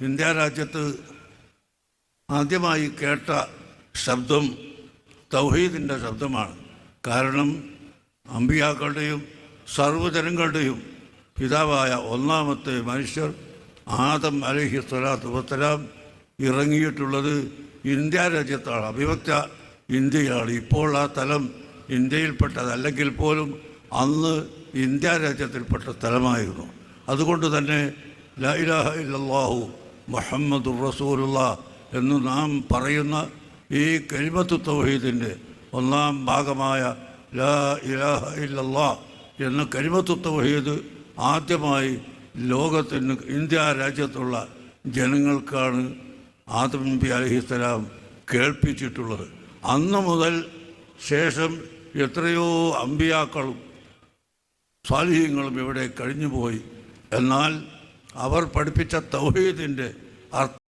India രാജ്യത്ത് ആദ്യമായി കേട്ട ശബ്ദം തൗഹീദിന്റെ ശബ്ദമാണ്. കാരണം അമ്പിയാക്കളുടെയും സർവജനങ്ങളുടെയും പിതാവായ ഒന്നാമത്തെ മനുഷ്യർ ആദം അലഹി സ്വലാത്തു വസ്സലാം ഇറങ്ങിയിട്ടുള്ളത് ഇന്ത്യ രാജ്യത്താണ്. അഭിവക്ത ഇന്ത്യയാണ്. ഇപ്പോൾ ആ സ്ഥലം ഇന്ത്യയിൽപ്പെട്ടതല്ലെങ്കിൽ പോലും അന്ന് ഇന്ത്യ രാജ്യത്തിൽപ്പെട്ട സ്ഥലമായിരുന്നു. അതുകൊണ്ട് തന്നെ ലാ ഇലാഹ ഇല്ലല്ലാഹു മുഹമ്മദുർ റസൂലുള്ള എന്ന് നാം പറയുന്ന ഈ കരിമത്ത് തൗഹീദിന്റെ ഒന്നാം ഭാഗമായ ലാ ഇലാഹ ഇല്ലല്ലാ എന്ന കരിമത്ത് തൗഹീദ് ആദ്യമായി ലോകത്തിന് ഇന്ത്യ രാജ്യത്തുള്ള ജനങ്ങൾക്കാണ് ആദം നബി അലഹിസ്സലാം കേൾപ്പിച്ചിട്ടുള്ളത്. അന്ന് മുതൽ ശേഷം എത്രയോ അമ്പിയാക്കളും സ്വാലിഹ്യങ്ങളും ഇവിടെ കഴിഞ്ഞുപോയി. എന്നാൽ അവർ പഠിപ്പിച്ച തൗഹീദിന്റെ അർത്ഥം